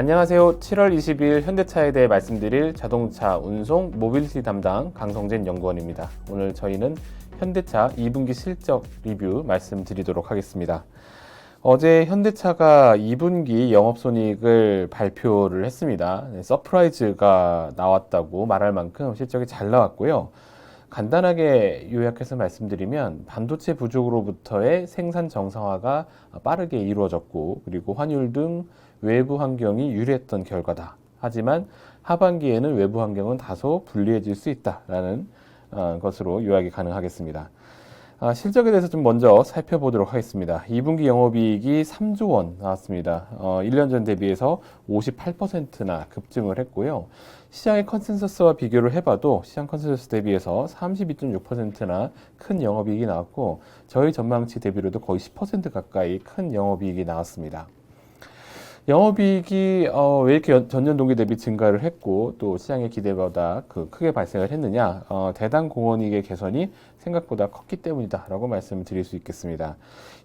안녕하세요. 7월 20일 현대차에 대해 말씀드릴 자동차 운송 모빌리티 담당 강성진 연구원입니다. 오늘 저희는 현대차 2분기 실적 리뷰 말씀드리도록 하겠습니다. 어제 현대차가 2분기 영업손익을 발표를 했습니다. 네, 서프라이즈가 나왔다고 말할 만큼 실적이 잘 나왔고요. 간단하게 요약해서 말씀드리면 반도체 부족으로부터의 생산 정상화가 빠르게 이루어졌고 그리고 환율 등 외부 환경이 유리했던 결과다. 하지만 하반기에는 외부 환경은 다소 불리해질 수 있다라는 어, 것으로 요약이 가능하겠습니다. 아, 실적에 대해서 좀 먼저 살펴보도록 하겠습니다. 2분기 영업이익이 3조 원 나왔습니다. 어, 1년 전 대비해서 58%나 급증을 했고요. 시장의 컨센서스와 비교를 해봐도 시장 컨센서스 대비해서 32.6%나 큰 영업이익이 나왔고 저희 전망치 대비로도 거의 10% 가까이 큰 영업이익이 나왔습니다. 영업이익이 어, 왜 이렇게 연- 전년 동기 대비 증가를 했고 또 시장의 기대보다 그 크게 발생을 했느냐 어, 대당 공원이익의 개선이 생각보다 컸기 때문이다라고 말씀을 드릴 수 있겠습니다.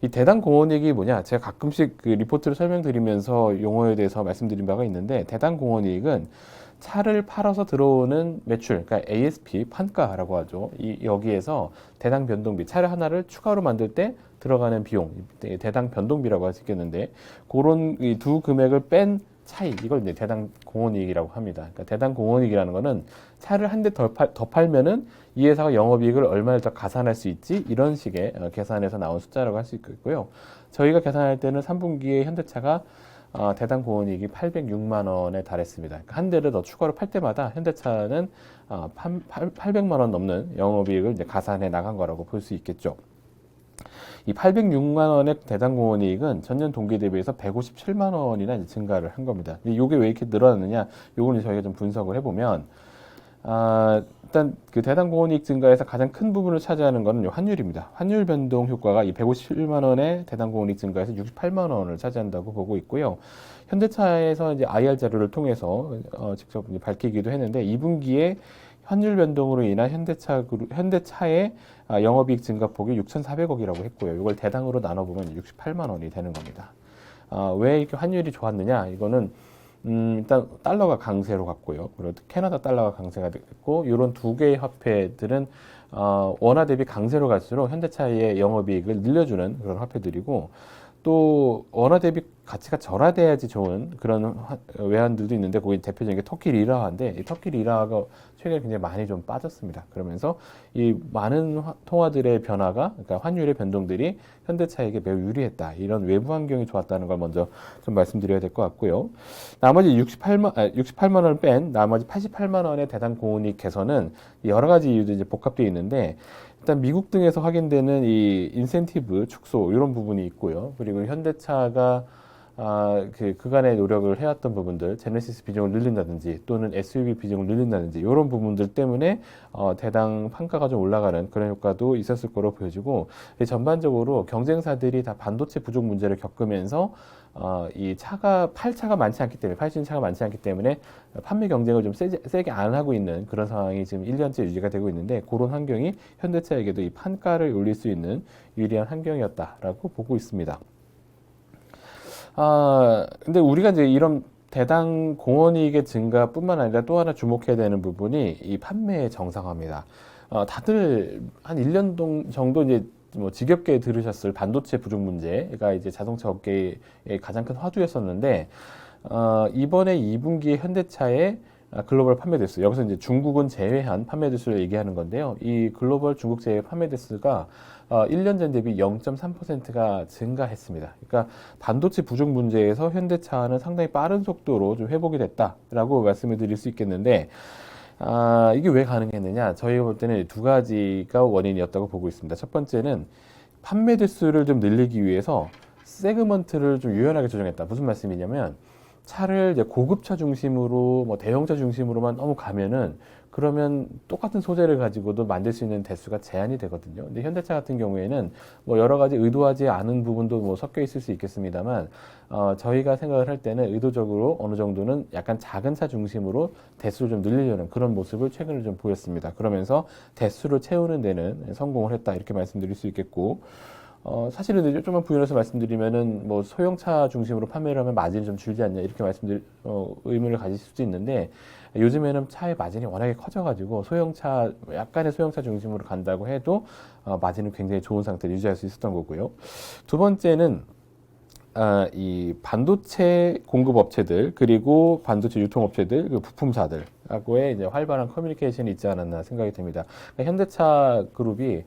이 대당 공원이익이 뭐냐 제가 가끔씩 그 리포트를 설명드리면서 용어에 대해서 말씀드린 바가 있는데 대당 공원이익은 차를 팔아서 들어오는 매출, 그러니까 ASP 판가라고 하죠. 이 여기에서 대당 변동비, 차를 하나를 추가로 만들 때 들어가는 비용, 이 대당 변동비라고 할 수 있겠는데 그런 이 두 금액을 뺀 차이, 이걸 이제 대당 공원이익이라고 합니다. 그러니까 대당 공원이익이라는 거는 차를 한 대더 팔면은 이 회사가 영업이익을 얼마를 더 가산할 수 있지 이런 식의 어, 계산에서 나온 숫자라고 할 수 있고요. 저희가 계산할 때는 3분기에 현대차가 어, 대당 공원이익이 806만 원에 달했습니다. 그러니까 한 대를 더 추가로 팔 때마다 현대차는 어, 800만 원 넘는 영업이익을 이제 가산해 나간 거라고 볼 수 있겠죠. 이 806만 원의 대당 공원 이익은 전년 동기 대비해서 157만 원이나 증가를 한 겁니다. 이게 왜 이렇게 늘어났느냐? 요거는 저희가 좀 분석을 해보면 아, 일단 그 대당 공원이익 증가에서 가장 큰 부분을 차지하는 것은 요 환율입니다. 환율 변동 효과가 이 157만 원의 대당 공원이익 증가에서 68만 원을 차지한다고 보고 있고요. 현대차에서 이제 IR 자료를 통해서 어, 직접 밝히기도 했는데 2분기에 환율 변동으로 인한 현대차 현대차의 아, 영업이익 증가폭이 6,400억이라고 했고요. 이걸 대당으로 나눠 보면 68만 원이 되는 겁니다. 아, 왜 이렇게 환율이 좋았느냐? 이거는 음, 일단 달러가 강세로 갔고요. 그리고 캐나다 달러가 강세가 됐고 이런 두 개의 화폐들은 어, 원화 대비 강세로 갈수록 현대차의 영업이익을 늘려주는 그런 화폐들이고 또 원화 대비 가치가 절하돼야지 좋은 그런 화- 외환들도 있는데 거기 대표적인 게 터키 리라화인데 이 터키 리라화가 최근에 굉장히 많이 좀 빠졌습니다. 그러면서 이 많은 화- 통화들의 변화가 그러니까 환율의 변동들이 현대차에게 매우 유리했다. 이런 외부 환경이 좋았다는 걸 먼저 좀 말씀드려야 될 것 같고요. 나머지 68만 아, 68만 원을 뺀 나머지 88만 원의 대당 공원이익 개선은 여러 가지 이유들이 복합되어 있는데 일단 미국 등에서 확인되는 이 인센티브 축소 이런 부분이 있고요. 그리고 현대차가 아, 그 그간의 노력을 해왔던 부분들, 제네시스 비중을 늘린다든지 또는 SUV 비중을 늘린다든지 이런 부분들 때문에 어, 대당 판가가 좀 올라가는 그런 효과도 있었을 거로 보여지고 이 전반적으로 경쟁사들이 다 반도체 부족 문제를 겪으면서 어, 이 차가 팔 차가 많지 않기 때문에 팔 수 있는 차가 많지 않기 때문에 판매 경쟁을 좀 세게, 세게 안 하고 있는 그런 상황이 지금 1년째 유지가 되고 있는데 그런 환경이 현대차에게도 이 판가를 올릴 수 있는 유리한 환경이었다라고 보고 있습니다. 아, 근데 우리가 이제 이런 대당 공원이익의 증가뿐만 아니라 또 하나 주목해야 되는 부분이 이 판매의 정상화입니다. 어, 다들 한 1년 동- 정도 이제 뭐 지겹게 들으셨을 반도체 부족 문제가 이제 자동차 업계의 가장 큰 화두였었는데, 어, 이번에 2분기에 현대차의 아, 글로벌 판매 대수, 여기서 이제 중국은 제외한 판매 대수를 얘기하는 건데요. 이 글로벌 중국 제외 판매 대수가 어, 1년 전 대비 0.3%가 증가했습니다. 그러니까 반도체 부족 문제에서 현대차는 상당히 빠른 속도로 좀 회복이 됐다라고 말씀을 드릴 수 있겠는데, 아, 이게 왜 가능했느냐? 저희가 볼 때는 두 가지가 원인이었다고 보고 있습니다. 첫 번째는 판매 대수를 좀 늘리기 위해서 세그먼트를 좀 유연하게 조정했다. 무슨 말씀이냐면 차를 이제 고급차 중심으로 뭐 대형차 중심으로만 너무 가면은 그러면 똑같은 소재를 가지고도 만들 수 있는 대수가 제한이 되거든요. 근데 현대차 같은 경우에는 뭐 여러 가지 의도하지 않은 부분도 뭐 섞여 있을 수 있겠습니다만 어, 저희가 생각을 할 때는 의도적으로 어느 정도는 약간 작은 차 중심으로 대수를 좀 늘리려는 그런 모습을 최근에 좀 보였습니다. 그러면서 대수를 채우는 데는 성공을 했다 이렇게 말씀드릴 수 있겠고 어, 사실은 이제 좀만 부연해서 말씀드리면은 뭐 소형차 중심으로 판매를 하면 마진이 좀 줄지 않냐 이렇게 말씀드릴 어, 의문을 가지실 수도 있는데 요즘에는 차의 마진이 워낙에 커져가지고 소형차 약간의 소형차 중심으로 간다고 해도 어, 마진은 굉장히 좋은 상태를 유지할 수 있었던 거고요. 두 번째는 아, 이 반도체 공급 업체들 그리고 반도체 유통 업체들 그 부품사들하고의 이제 활발한 커뮤니케이션이 있지 않았나 생각이 듭니다. 그러니까 현대차 그룹이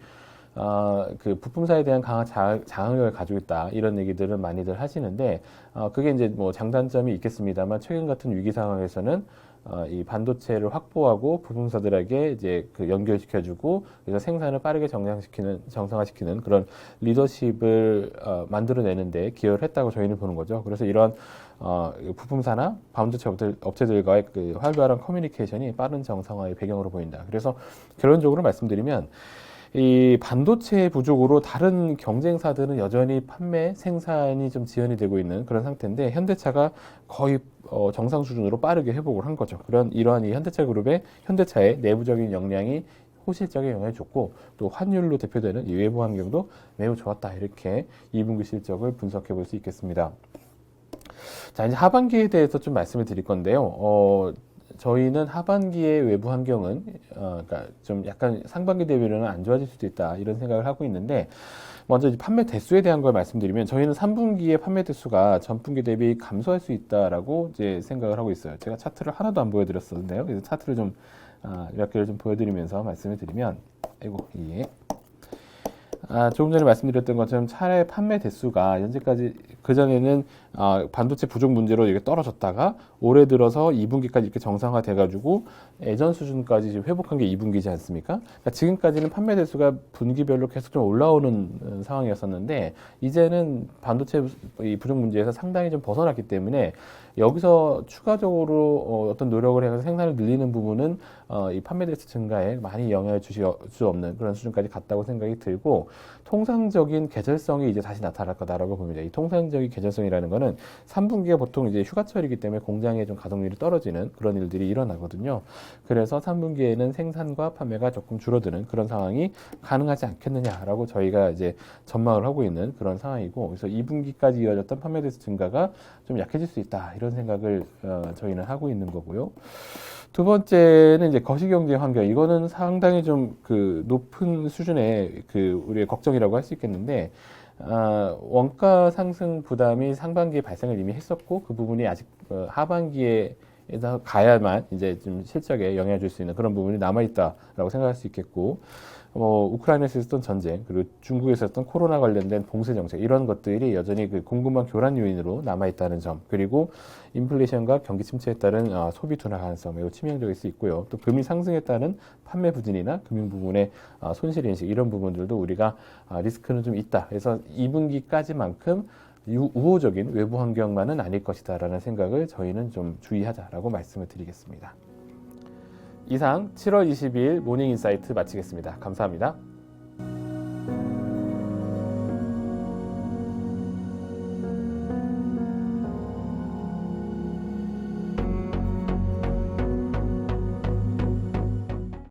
어, 그 부품사에 대한 강한 자, 장악력을 가지고 있다 이런 얘기들은 많이들 하시는데 어, 그게 이제 뭐 장단점이 있겠습니다만 최근 같은 위기 상황에서는 어, 이 반도체를 확보하고 부품사들에게 이제 그 연결시켜주고 그래서 생산을 빠르게 정상시키는 정상화시키는 그런 리더십을 어, 만들어내는데 기여를 했다고 저희는 보는 거죠. 그래서 이런 어, 부품사나 반도체 업체들, 업체들과의 그 활발한 커뮤니케이션이 빠른 정상화의 배경으로 보인다. 그래서 결론적으로 말씀드리면 이 반도체 부족으로 다른 경쟁사들은 여전히 판매 생산이 좀 지연이 되고 있는 그런 상태인데 현대차가 거의 어, 정상 수준으로 빠르게 회복을 한 거죠. 그런 이러한 이 현대차 그룹의 현대차의 내부적인 역량이 호실적인 영향을 줬고 또 환율로 대표되는 이 외부 환경도 매우 좋았다 이렇게 2분기 실적을 분석해 볼 수 있겠습니다. 자 이제 하반기에 대해서 좀 말씀을 드릴 건데요. 어, 저희는 하반기의 외부 환경은 어, 그러니까 좀 약간 상반기 대비로는 안 좋아질 수도 있다 이런 생각을 하고 있는데 먼저 판매 대수에 대한 걸 말씀드리면 저희는 3분기에 판매 대수가 전분기 대비 감소할 수 있다라고 이제 생각을 하고 있어요. 제가 차트를 하나도 안 보여드렸었는데요. 그래서 차트를 좀 아, 몇 개를 좀 보여드리면서 말씀을 드리면 아이고 예. 아, 조금 전에 말씀드렸던 것처럼 차의 판매 대수가 현재까지 그 전에는 아, 반도체 부족 문제로 이게 떨어졌다가 올해 들어서 2분기까지 이렇게 정상화 돼 가지고 예전 수준까지 지금 회복한 게 2분기지 않습니까? 그러니까 지금까지는 판매 대수가 분기별로 계속 좀 올라오는 어, 상황이었었는데 이제는 반도체 이 부족 문제에서 상당히 좀 벗어났기 때문에 여기서 추가적으로 어, 어떤 노력을 해서 생산을 늘리는 부분은 어, 이 판매 대수 증가에 많이 영향을 주시 수 없는 그런 수준까지 갔다고 생각이 들고 통상적인 계절성이 이제 다시 나타날 거다라고 봅니다. 이 통상적인 계절성이라는 거는 3분기가 보통 이제 휴가철이기 때문에 공장의 좀 가동률이 떨어지는 그런 일들이 일어나거든요. 그래서 3분기에는 생산과 판매가 조금 줄어드는 그런 상황이 가능하지 않겠느냐라고 저희가 이제 전망을 하고 있는 그런 상황이고 그래서 2분기까지 이어졌던 판매 대수 증가가 좀 약해질 수 있다 이런 생각을 어, 저희는 하고 있는 거고요. 두 번째는 이제 거시경제 환경. 이거는 상당히 좀 그 높은 수준의 그 우리의 걱정이라고 할 수 있겠는데, 아, 원가 상승 부담이 상반기에 발생을 이미 했었고, 그 부분이 아직 어, 하반기에 에서 가야만 이제 좀 실적에 영향을 줄 수 있는 그런 부분이 남아 있다라고 생각할 수 있겠고, 뭐 우크라이나에서 있었던 전쟁 그리고 중국에서 있었던 코로나 관련된 봉쇄 정책 이런 것들이 여전히 그 공급망 교란 요인으로 남아 있다는 점 그리고 인플레이션과 경기 침체에 따른 어, 소비 둔화 가능성 매우 치명적일 수 있고요. 또 금리 상승에 따른 판매 부진이나 금융 부분의 어, 손실 인식 이런 부분들도 우리가 어, 리스크는 좀 있다. 그래서 2분기까지만큼 우호적인 외부 환경만은 아닐 것이다라는 생각을 저희는 좀 주의하자라고 말씀을 드리겠습니다. 이상 7월 22일 모닝 인사이트 마치겠습니다. 감사합니다.